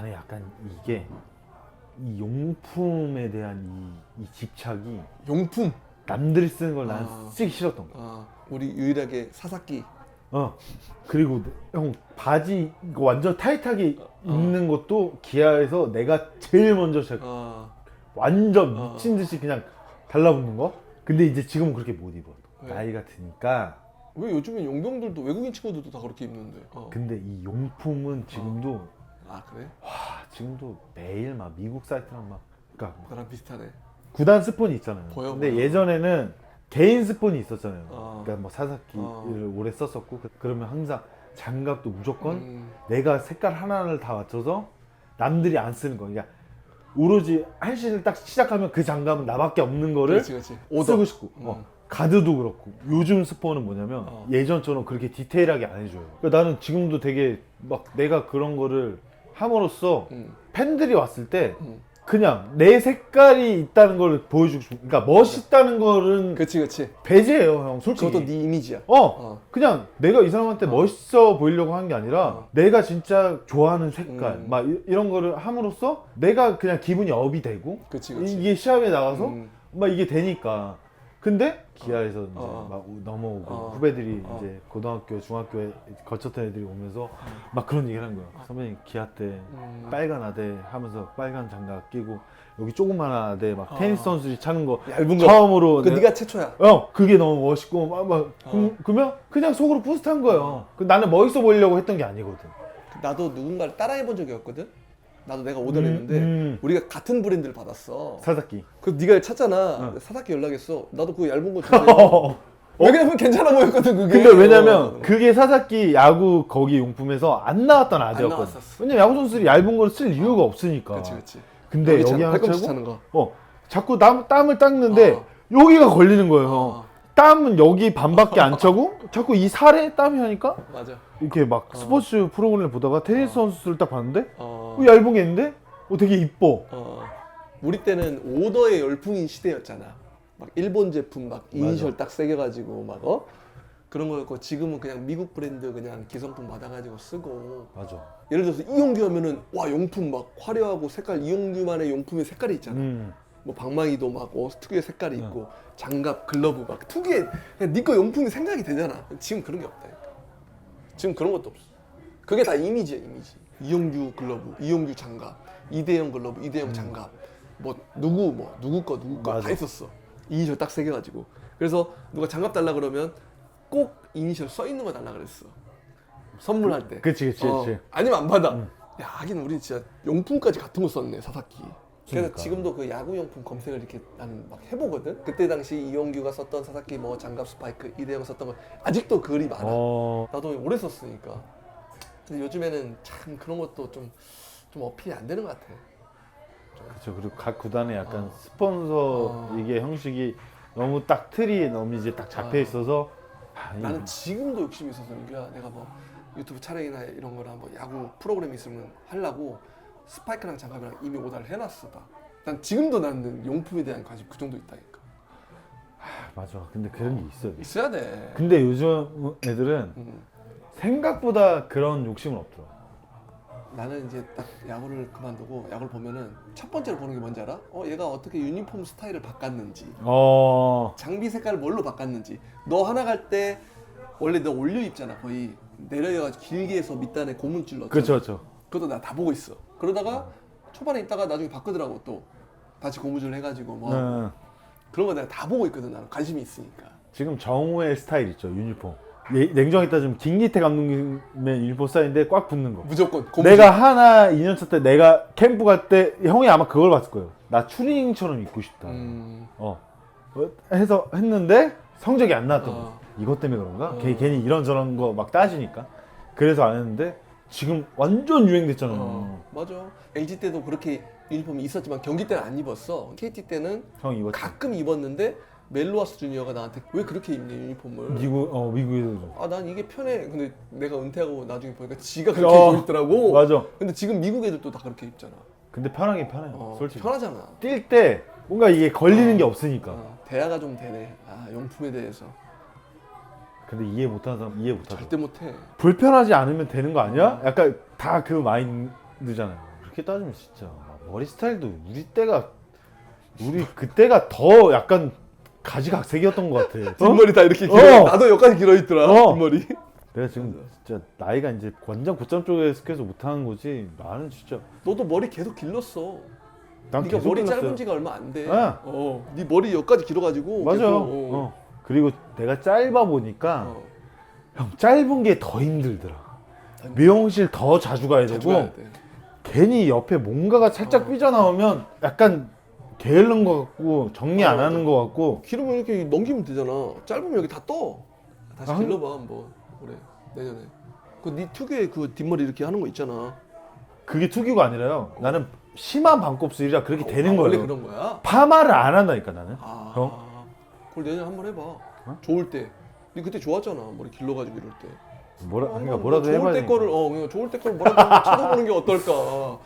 나는 약간 이게 이 용품에 대한 이, 이 집착이 용품. 남들이 쓰는 걸 나는 아. 쓰기 싫었던 거야. 아, 우리 유일하게 사사키. 어. 그리고 형 바지 이거 완전 타이트하게 어. 입는 것도 기아에서 내가 제일 먼저 시작. 아, 완전 어. 미친 듯이 그냥 달라붙는 거. 근데 이제 지금은 그렇게 못 입어. 왜? 나이가 드니까. 왜 요즘엔 용병들도 외국인 친구들도 다 그렇게 입는데? 어. 근데 이 용품은 지금도 아 그래? 와 지금도 매일 막 미국 사이트랑 막 그러니까 나랑 비슷하네. 구단 스폰이 있잖아요. 보여, 근데 보여. 예전에는 개인 스폰이 있었잖아요. 어. 그러니까 뭐 사사키를 어. 오래 썼었고 그- 그러면 항상 장갑도 무조건 음, 내가 색깔 하나를 다 맞춰서 남들이 안 쓰는 거. 그러니까 오로지 한신을 딱 시작하면 그 장갑은 나밖에 없는 거를 그렇지 그렇지. 쓰고 싶고 음. 어, 가드도 그렇고 요즘 스폰은 뭐냐면 어. 예전처럼 그렇게 디테일하게 안 해줘요. 그러니까 나는 지금도 되게 막 내가 그런 거를 함으로써 음, 팬들이 왔을 때 음. 그냥 내 색깔이 있다는 걸 보여주고 싶어. 그러니까 멋있다는 거는 그렇지 그렇지. 배제예요, 형. 솔직히. 그것도 네 이미지야. 어, 어. 그냥 내가 이 사람한테 어. 멋있어 보이려고 한 게 아니라 어. 내가 진짜 좋아하는 색깔 음. 막 이- 이런 거를 함으로써 내가 그냥 기분이 업이 되고 그렇지 그렇지. 이게 시합에 나가서 음, 막 이게 되니까 근데 기아에서 이제 어. 막 우- 넘어오고 어. 후배들이 어. 이제 고등학교 중학교에 거쳤던 애들이 오면서 막 그런 얘기를 하는 거야 선배님 기아 때 음. 빨간 아대 하면서 빨간 장갑 끼고 여기 조그만 아대 막 어. 테니스 선수들이 차는 거 얇은 거. 처음으로 그 내- 네가 최초야. 어 그게 너무 멋있고 막, 막 어. 그, 그러면 그냥 속으로 뿌듯한 거예요 그 나는 멋있어 보이려고 했던 게 아니거든 나도 누군가를 따라해본 적이 없거든. 나도 내가 오더를 음, 했는데 음. 우리가 같은 브랜드를 받았어. 사사키 그 네가 찾잖아. 어. 사사키 연락했어. 나도 그 얇은 거 주세요. 왜냐면 괜찮아 보였거든 그게. 근데 왜냐면 어. 그게 사사키 야구 거기 용품에서 안 나왔던 나왔었어. 왜냐면 야구 선수들이 얇은 걸 쓸 이유가 없으니까 그렇지 그렇지. 근데 여기 차는, 하나 차고. 어 자꾸 땀, 땀을 닦는데 어. 여기가 걸리는 거예요 어, 땀은 여기 반밖에 안 차고 자꾸 이 살에 땀이 하니까 맞아. 이렇게 막 어. 스포츠 프로그램을 보다가 테니스 선수를 딱 봤는데 어. 어, 얇은 게 있는데 어, 되게 이뻐 어. 우리 때는 오더의 열풍인 시대였잖아. 막 일본 제품 막 이니셜 딱 새겨가지고 막 어? 그런 거였고 지금은 그냥 미국 브랜드 그냥 기성품 받아가지고 쓰고 맞아 예를 들어서 이용규 하면은 와 용품 막 화려하고 색깔 이용규만의 용품의 색깔이 있잖아. 음. 뭐 방망이도 막 어, 특유의 색깔이 있고 장갑 글러브 막 특유의 그냥 네거 용품이 생각이 되잖아. 지금 그런 게 없다니까. 지금 그런 것도 없어. 그게 다 이미지야 이미지. 이용규 글러브, 이용규 장갑, 이대형 글러브, 이대형 장갑. 뭐 누구 뭐 누구 거 누구 거 다 맞아. 있었어. 이니셜 딱 새겨 가지고. 그래서 누가 장갑 달라 그러면 꼭 이니셜 써 있는 거 달라 그랬어. 선물할 때. 그치 그치 어, 그치 아니면 안 받아. 야 하긴 우리 진짜 용품까지 같은 거 썼네 사사키. 그래서 그러니까. 지금도 그 야구 용품 검색을 이렇게 나는 막 해보거든. 그때 당시 이용규가 썼던 사사키 뭐 장갑 스파이크 이대형 썼던 거 아직도 글이 많아. 어 나도 오래 썼으니까. 근데 요즘에는 참 그런 것도 좀 좀 어필이 안 되는 것 같아. 그렇죠 그리고 각 구단에 약간 어. 스폰서 어. 이게 형식이 너무 딱 틀이 너무 이제 딱 잡혀 어. 있어서 아, 이- 나는 지금도 욕심이 있어서 민규야 내가 뭐 유튜브 촬영이나 이런 거나 뭐 야구 프로그램 있으면 하려고 스파이크랑 장갑이랑 이미 오다를 해놨어 다. 난 지금도 나는 용품에 대한 관심 그 정도 있다니까. 맞아 근데 그런 게 있어요 있어야 돼. 근데 요즘 애들은 음. 생각보다 그런 욕심은 없더라 나는 이제 딱 야구를 그만두고 야구를 보면은 첫 번째로 보는 게 뭔지 알아? 어 얘가 어떻게 유니폼 스타일을 바꿨는지 어 장비 색깔을 뭘로 바꿨는지 너 하나 갈 때 원래 너 올려 입잖아 거의 내려가지고 길게 해서 밑단에 고무줄 넣잖아 그렇죠 그렇죠 그것도 나 다 보고 있어 그러다가 초반에 있다가 나중에 바꾸더라고 또. 다시 고무줄 해가지고 뭐. 네. 그런 거 내가 다 보고 있거든 나는. 관심이 있으니까. 지금 정우의 스타일 있죠 유니폼. 예, 냉정히 따지면 김기태 감독님의 유니폼 스타일인데 꽉 붙는 거. 무조건. 고무줄. 내가 하나 2년차 때 내가 캠프 갈 때 형이 아마 그걸 봤을 거예요. 나 추리닝처럼 입고 싶다. 음, 어. 어, 해서 했는데 성적이 안 나왔던 어. 거. 이것 때문에 그런가? 어. 걔, 괜히 이런저런 거 막 따지니까. 그래서 안 했는데 지금 완전 유행됐잖아 요 어, 맞아. LG 때도 그렇게 유니폼이 있었지만 경기 때는 안 입었어. KT 때는 형 이거 가끔 입었는데 멜로아스 주니어가 나한테 왜 그렇게 입니 유니폼을? 미국 어 미국에도 아난 이게 편해. 근데 내가 은퇴하고 나중에 보니까 지가 그렇게 어, 입고 있더라고. 맞아. 근데 지금 미국 애들도 다 그렇게 입잖아. 근데 편하긴 편해요 어, 솔직히. 편하잖아. 뛸 때 뭔가 이게 걸리는 어. 게 없으니까. 어, 대화가 좀 되네. 아 용품에 대해서 근데 이해 못하는 사람 이해 못하죠 절대 못해 불편하지 않으면 되는 거 아니야? 약간 다 그 마인드잖아요 그렇게 따지면 진짜 머리 스타일도 우리 때가 우리 그때가 더 약간 가지각색이었던 것 같아. 어? 뒷머리 다 이렇게 길어. 어. 나도 여기까지 길어 있더라. 어. 뒷머리. 내가 지금 진짜 나이가 이제 완전 고점 쪽에 속해서 못하는 거지. 나는 진짜 너도 머리 계속 길렀어. 난 네가 계속 머리. 짧은 지가 얼마 안 돼. 아. 어. 네 머리 여기까지 길어가지고. 맞아. 계속, 어. 어. 그리고 내가 짧아 보니까 어. 형 짧은 게 더 힘들더라. 미용실 더 자주 가야 자주 되고 가야 돼. 괜히 옆에 뭔가가 살짝 어. 삐져나오면 약간 게으른 것 같고 정리 안 어, 하는 것 같고 기르면 이렇게 넘기면 되잖아. 짧으면 여기 다 떠. 다시 아, 길러봐 한번 올해 내년에. 그네 특유의 그 뒷머리 이렇게 하는 거 있잖아. 그게 투기가 아니라요. 나는 심한 반곱슬이라 그렇게 되는 아, 원래 거예요. 그런 거야? 파마를 안 한다니까 나는. 아. 형? 그걸 내년에 한번 해봐. 어? 좋을 때. 네 그때 좋았잖아. 머리 길러가지고 이럴 때. 뭐라 그러니까 뭐라도 좋을 해봐야 때 되니까. 거를 어 그냥 좋을 때 거를 뭐라도 한번 찾아보는 게 어떨까.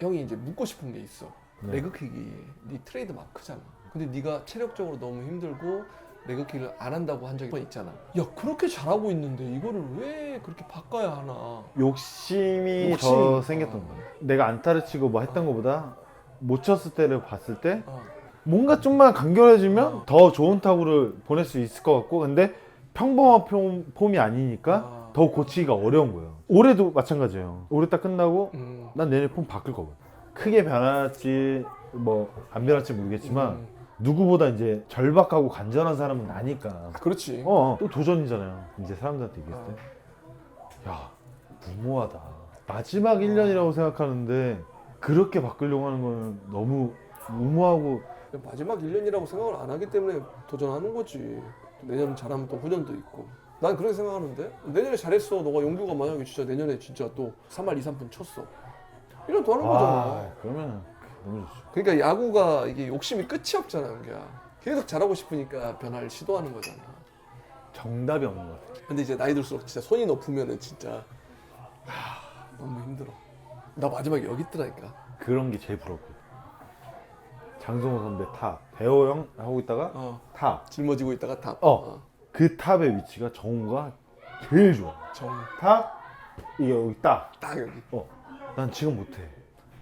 형이 이제 묻고 싶은 게 있어. 네. 레그킥이 네 트레이드 마크잖아. 근데 네가 체력적으로 너무 힘들고 레그킥을 안 한다고 한 적이 한번 있잖아. 야 그렇게 잘하고 있는데 이거를 왜 그렇게 바꿔야 하나? 욕심이, 욕심이. 더 생겼던 어. 거야. 내가 안타를 치고 뭐 했던 것보다 못 쳤을 때를 봤을 때 어. 뭔가 좀만 간결해지면 어. 더 좋은 타구를 보낼 수 있을 것 같고 근데 평범한 폼, 폼이 아니니까 아. 더 고치기가 어려운 거예요. 올해도 마찬가지예요. 올해 딱 끝나고 음. 난 내년 폼 바꿀 거거든. 크게 변할지 뭐 안 변할지 모르겠지만 음. 누구보다 이제 절박하고 간절한 사람은 나니까. 아, 그렇지. 어, 또 도전이잖아요. 이제 사람들한테 얘기했을 어. 때. 야, 무모하다. 마지막 1년이라고 생각하는데 그렇게 바꾸려고 하는 건 너무 무모하고 마지막 1년이라고 생각을 안 하기 때문에 도전하는 거지. 내년 잘하면 또 후년도 있고. 난 그렇게 생각하는데 내년에 잘했어. 너가 용규가 만약에 진짜 내년에 진짜 또 3할 2, 3분 쳤어. 1년 더 하는 거잖아. 아, 그러면 너무 좋죠. 그러니까 야구가 이게 욕심이 끝이 없잖아, 용규야. 계속 잘하고 싶으니까 변화를 시도하는 거잖아. 정답이 없는 것 같아. 근데 이제 나이 들수록 진짜 손이 높으면은 진짜 하, 너무 힘들어. 나 마지막에 여기 있더라니까. 그런 게 제일 부럽고. 장성호 선배 탑, 배호 형 하고 있다가 어, 탑. 짊어지고 있다가 탑. 어. 그 탑의 위치가 정우가 제일 좋아. 정, 탑 이게 여기 딱. 딱 여기. 어. 난 지금 못해.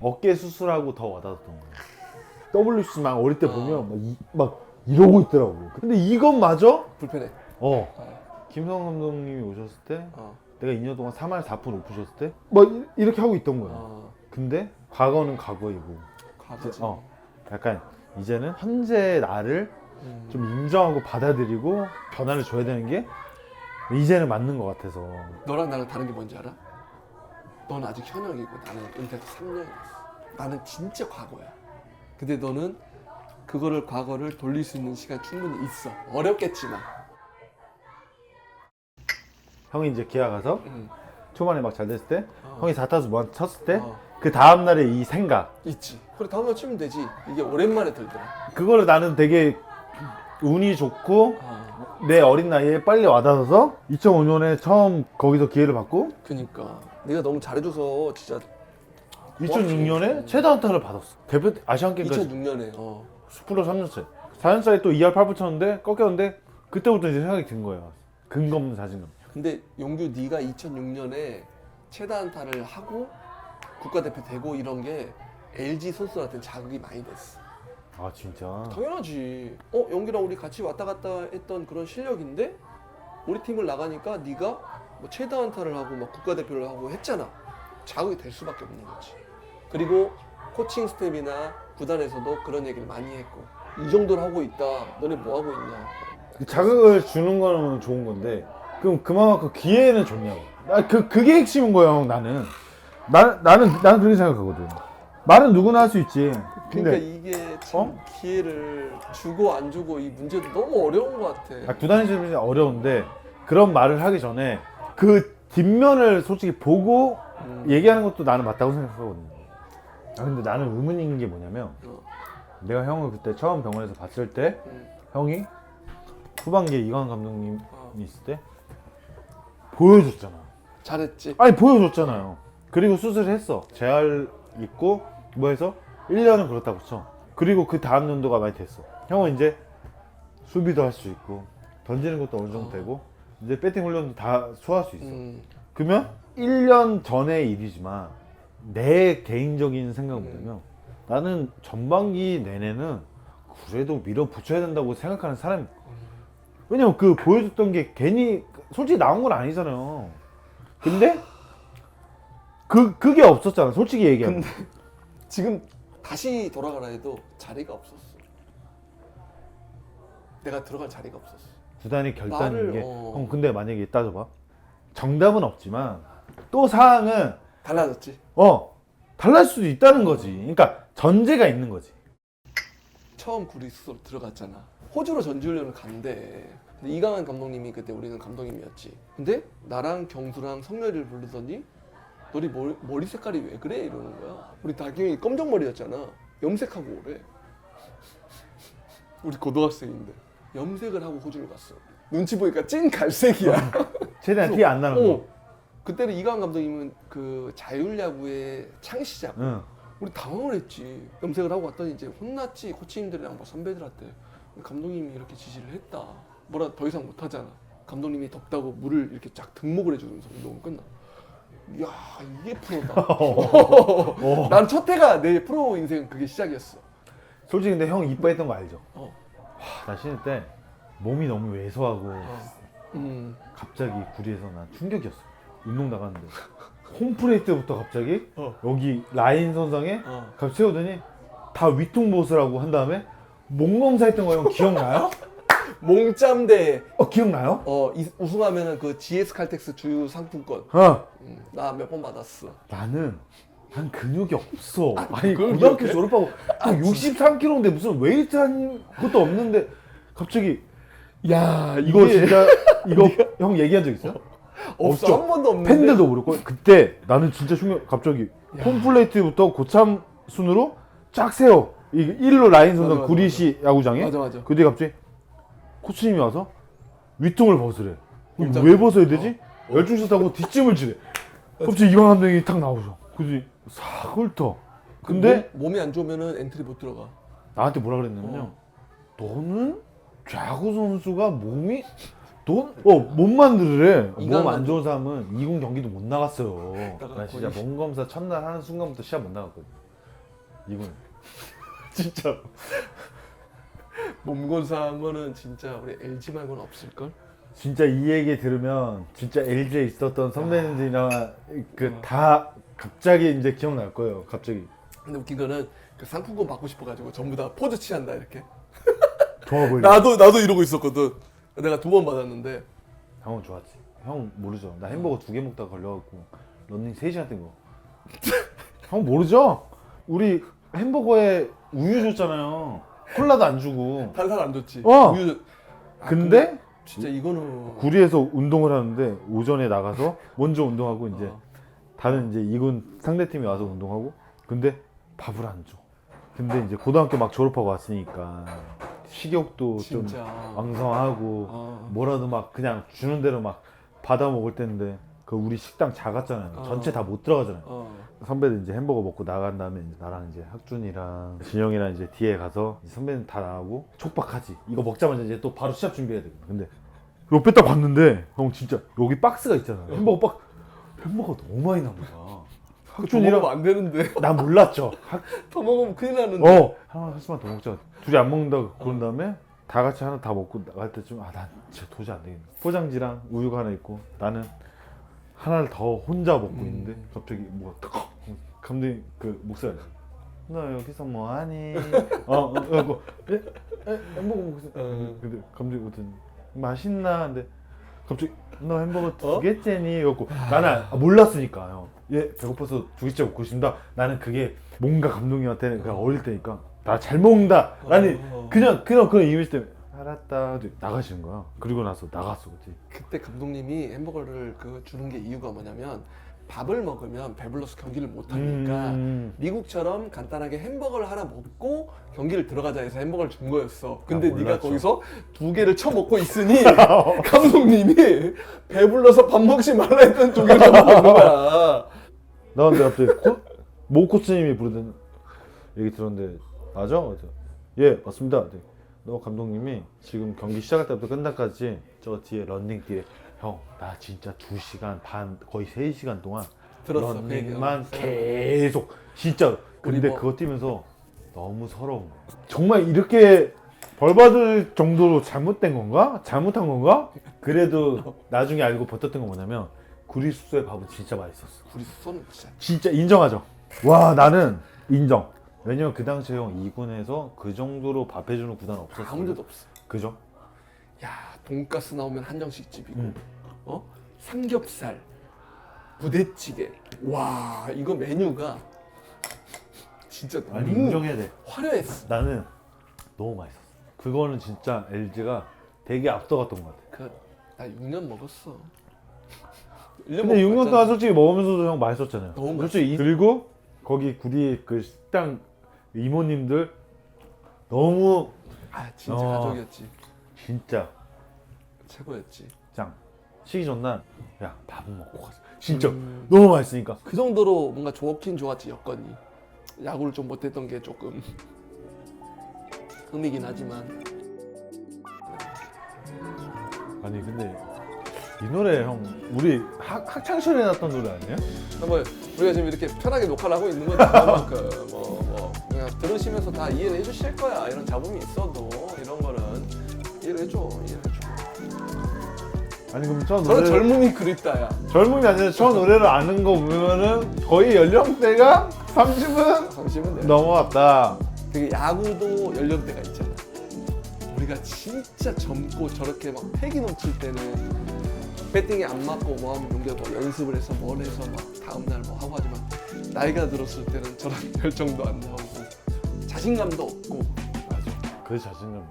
어깨 수술하고 더 와닿았던 거야. WC만 어릴 때 어. 보면 막, 이, 막 이러고 있더라고. 근데 이것마저 불편해. 어 어, 김성 감독님이 오셨을 때 어, 내가 2년 동안 3할 4푼 오프셨을 때막 이렇게 하고 있던 거야. 어. 근데 과거는 과거이고 과거지. 어 약간 이제는 현재 나를 음. 좀 인정하고 받아들이고 변화를 줘야 되는 게 이제는 맞는 것 같아서 너랑 나랑 다른 게 뭔지 알아? 넌 아직 현역이고 나는 은퇴해서 3년. 나는 진짜 과거야. 근데 너는 그거를 과거를 돌릴 수 있는 시간 충분히 있어. 어렵겠지만. 형이 이제 기아 가서 음. 초반에 막 잘 됐을 때 어. 형이 4타수 뭐 쳤을 때 어. 그 다음 날에 이 생각. 있지. 그래 다음날 치면 되지. 이게 오랜만에 들더라. 그거를 나는 되게 운이 좋고 아, 내 어린 나이에 빨리 와닿아서 2005년에 처음 거기서 기회를 받고 그니까. 내가 너무 잘해줘서 진짜 2006년에 최다 안타를 받았어. 대표 아시안 게임까지. 2006년에 어. 스프로 3년째. 4년짜리 또 2할 8푼 쳤는데 꺾였는데 그때부터 이제 생각이 든 근거 없는 자신감 근데 용규 네가 2006년에 최다 안타를 하고 국가대표 되고 이런 게 LG 선수한테 자극이 많이 됐어. 아 진짜 당연하지. 어 용규랑 우리 같이 왔다 갔다 했던 그런 실력인데 우리 팀을 나가니까 네가 뭐 최다 안타를 하고 막 국가대표를 하고 했잖아. 자극이 될 수밖에 없는 거지. 그리고 코칭 스텝이나 구단에서도 그런 얘기를 많이 했고 이 정도를 하고 있다. 너네 뭐 하고 있냐. 그 자극을 주는 거는 좋은 건데 그럼 그만큼 기회는 좋냐고 나그 그게 핵심인 거야 형 나는 나, 나는 나는 그렇게 생각하거든 말은 누구나 할 수 있지 그러니까 근데 이게 참 어? 기회를 주고 안 주고 이 문제도 너무 어려운 것 같아. 아, 구단이 좀 어려운데 그런 말을 하기 전에 그 뒷면을 솔직히 보고 음. 얘기하는 것도 나는 맞다고 생각하거든요. 아 근데 나는 의문인 게 뭐냐면 어. 내가 형을 그때 처음 병원에서 봤을 때 음. 형이 후반기에 이광 감독님이 어. 있을 때 보여줬잖아. 잘했지. 아니 보여줬잖아요. 그리고 수술했어. 재활 있고 뭐 해서 1년은 그렇다고 쳐. 그리고 그 다음 연도가 많이 됐어. 형은 이제 수비도 할 수 있고 던지는 것도 어느 정도 어. 되고 이제 배팅 훈련도 다 소화할 수 있어. 음. 그러면 1년 전의 일이지만 내 개인적인 생각은 뭐냐면 나는 전반기 내내는 그래도 밀어붙여야 된다고 생각하는 사람이 왜냐면 그 보여줬던 게 괜히 솔직히 나온 건 아니잖아요 근데 그 그게 없었잖아 솔직히 얘기하면 지금 다시 돌아가라 해도 자리가 없었어. 내가 들어갈 자리가 없었어. 구단이 결단인 게 어. 형 근데 만약에 따져봐 정답은 없지만 또 사항은 달라졌지. 어 달랄 수도 있다는 거지 그러니까 전제가 있는 거지 처음 구리스로 들어갔잖아. 호주로 전지훈련을 간대. 근데 이강한 감독님이 그때 우리는 감독님이었지. 근데 나랑 경수랑 성렬이를 부르더니 너희 머리, 머리 색깔이 왜 그래 이러는 거야. 우리 다경이 검정 머리였잖아. 염색하고 오래. 우리 고등학생인데 염색을 하고 호주를 갔어. 눈치 보니까 찐 갈색이야. 최대한 티 안 나는 어. 거 그때는 이강한 감독님은 그 자율야구의 창시자. 응. 우리 당황을 했지. 염색을 하고 왔더니 이제 혼났지 코치님들이랑 뭐 선배들한테 감독님이 이렇게 지시를 했다. 뭐라 더 이상 못 하잖아. 감독님이 덥다고 물을 이렇게 쫙 등목을 해주면서 운동은 끝나. 이야 이게 프로다. 어. 난첫 해가 내 프로 인생 그게 시작이었어. 솔직히 근데 형 이뻐했던 거 알죠? 어. 하, 나 신을 때 몸이 너무 왜소하고 음. 갑자기 구리에서 난 충격이었어 운동 나갔는데 홈플레이트부터 갑자기 어. 여기 라인 선상에 어. 갑자기 세우더니 다 위통보스라고 한 다음에 몸 검사 했던 거 형 기억나요? 몽짬대 어 기억나요? 어 이- 우승하면은 그 GS 칼텍스 주유 상품권 어 나 몇 번 받았어. 나는 난 근육이 없어. 아, 아니 그걸 고등학교 기억해? 졸업하고 한 63kg인데 무슨 웨이트 한 것도 없는데 갑자기 야 이거 진짜 이거 형 얘기한 적 있어요? 없어 없죠. 한 번도 없는데. 팬들도 모르고 그때 나는 진짜 충격 갑자기 홈플레이트부터 고참 순으로 쫙 세워 이 1로 라인 맞아, 선상 맞아, 구리시 야구장에 맞아 맞아. 그때 갑자기 코치님이 와서 위통을 벗으래? 왜 벗어야 되지? 열중샷 하고 뒷짐을 지래 갑자기 이광 감독이 탁 나오죠. 그지? 싹 훑어 근데 몸, 몸이 안 좋으면은 엔트리 못 들어가. 나한테 뭐라 그랬냐면요. 너는 야구 선수가 몸이 돈어못 만들래. 몸 이강인 안 좋은 사람은 이군 경기도 못 나갔어요. 나 진짜. 몸 검사 첫날 하는 순간부터 시합 못 나갔거든. 이군. 진짜 몸건사한 거는 진짜 우리 LG 말고는 없을 걸. 진짜 이 얘기 들으면 진짜 LG에 있었던 선배님들이나 어. 그다 갑자기 이제 기억날 거예요 갑자기 근데 웃긴 거는 그 상품권 받고 싶어가지고 전부 다 포즈 취한다 이렇게. 좋아 보이네 나도 나도 이러고 있었거든. 내가 두 번 받았는데. 형은 좋았지 형 모르죠 나 햄버거 두 개 먹다 가 걸려갖고 런닝 3 시간 뛴 거 형 모르죠? 우리 햄버거에 우유 줬잖아요 콜라도 안 주고 탄산 안 좋지. 어. 우유- 아, 근데 진짜 이거는 구리에서 운동을 하는데 오전에 나가서 먼저 운동하고 이제 어. 다른 이제 이군 상대 팀이 와서 운동하고 근데 밥을 안 줘. 근데 이제 고등학교 막 졸업하고 왔으니까 식욕도 좀 진짜. 왕성하고 어. 뭐라도 막 그냥 주는 대로 막 받아 먹을 때인데 그 우리 식당 작았잖아요. 어. 전체 다 못 들어가잖아요. 어. 선배들 이제 햄버거 먹고 나간 다음에 이제 나랑 이제 학준이랑 진영이랑 이제 뒤에 가서 이제 선배는 다 나오고 촉박하지. 이거 먹자마자 이제 또 바로 시합 준비해야 되거든. 근데 옆에 딱 봤는데 형 진짜 여기 박스가 있잖아. 햄버거 박 햄버거 너무 많이 나온 거야. 더 학준이랑 먹으면 안 되는데. 난 몰랐죠. 학, 더 먹으면 큰일 나는데. 어 하나 하나만 더 먹자. 둘이 안 먹는다 그런 다음에 다 같이 하나 다 먹고 나갈 때쯤 아난 진짜 도저히 안 되겠네. 포장지랑 우유가 하나 있고 나는 하나를 더 혼자 먹고 음. 있는데 갑자기 뭐가 딱 감독님 그 목소리 너 여기서 뭐 하니? 어, 어, 어, 에, 에, 햄버거 먹고 있어. 어. 근데 감독이 어떤 맛있나? 근데 갑자기 너 햄버거 두 어? 개째니? 였고 나는 아, 몰랐으니까 형. 예 배고파서 두 개째 먹고 싶다. 나는 그게 뭔가 감독님한테는 그냥 어릴 때니까 나 잘 먹는다. 나는 어. 그냥 그냥 그런 이미지 때문에 알았다. 나가시는 거야. 그리고 나서 나갔어, 그치? 그때 감독님이 햄버거를 그 주는 게 이유가 뭐냐면 밥을 먹으면 배불러서 경기를 못 하니까 음. 미국처럼 간단하게 햄버거를 하나 먹고 경기를 들어가자 해서 햄버거를 준 거였어. 근데 아, 네가 몰랐죠. 거기서 두 개를 쳐 먹고 있으니 감독님이 배불러서 밥 먹지 말라 했던 두 개를 있는 거야. 나 근데 갑자기 코, 모 코치님이 부르던 얘기 들었는데 맞아? 그래서 예 맞습니다. 네. 너 감독님이 지금 경기 시작할 때부터 끝날까지 저 뒤에 런닝 뒤에 형 나 진짜 2시간 반 거의 3시간 동안 들었어, 그 런닝만. 계속. 진짜 근데 뭐- 그거 뛰면서 너무 서러운 거야. 정말 이렇게 벌 받을 정도로 잘못된 건가? 잘못한 건가? 그래도 나중에 알고 버텼던 건 뭐냐면 구리숙소의 밥은 진짜 맛있었어. 우리 수소는 진짜. 진짜 인정하죠. 와 나는 인정 왜냐면 그 당시에 형 2군에서 그 정도로 밥 해주는 구단 없었어 아무 데도 없어. 그죠? 야 돈가스 나오면 한정식 집이고 음. 어 삼겹살 부대찌개 와 이거 메뉴가 진짜 아니 너무 인정해야 돼 화려했어 나는 너무 맛있었어. 그거는 진짜 LG가 되게 앞서갔던 것 같아. 그 나 6년 먹었어 1년 근데 6년 동안 솔직히 먹으면서도 형 맛있었잖아요. 너무 솔직히 이- 그리고 거기 구리 그 식당 이모님들 너무 아 진짜 어. 가족이었지 진짜 최고였지 짱. 시기 전날 야 밥은 먹고 가자. 진짜 음. 너무 맛있으니까. 그 정도로 뭔가 좋긴 좋았지 여건이 야구를 좀 못했던 게 조금 흠이긴 하지만 아니 근데 이 노래 형 우리 학, 학창 시절에 났던 노래 아니에요? 뭐 우리가 지금 이렇게 편하게 녹화를 하고 있는 건 그만큼 뭐, 들으시면서 다 이해를 해주실 거야. 이런 잡음이 있어도 이런 거는 이해를 해줘. 이해를 해줘. 아니 그럼 저 저는 노래 젊음이 그립다야. 젊음이 아니라 저 노래를 아는 거 보면은 거의 연령대가 30은 잠시만 내가 넘어왔다. 되게 야구도 연령대가 있잖아. 우리가 진짜 젊고 저렇게 막 패기 넘칠 때는 배팅이 안 맞고 뭐 하면 용기가 뭐 연습을 해서 뭘 해서 막 다음날 뭐 하고 하지만 나이가 들었을 때는 저런 열정도 안 나오고 자신감도 없고 맞아. 그 자신감.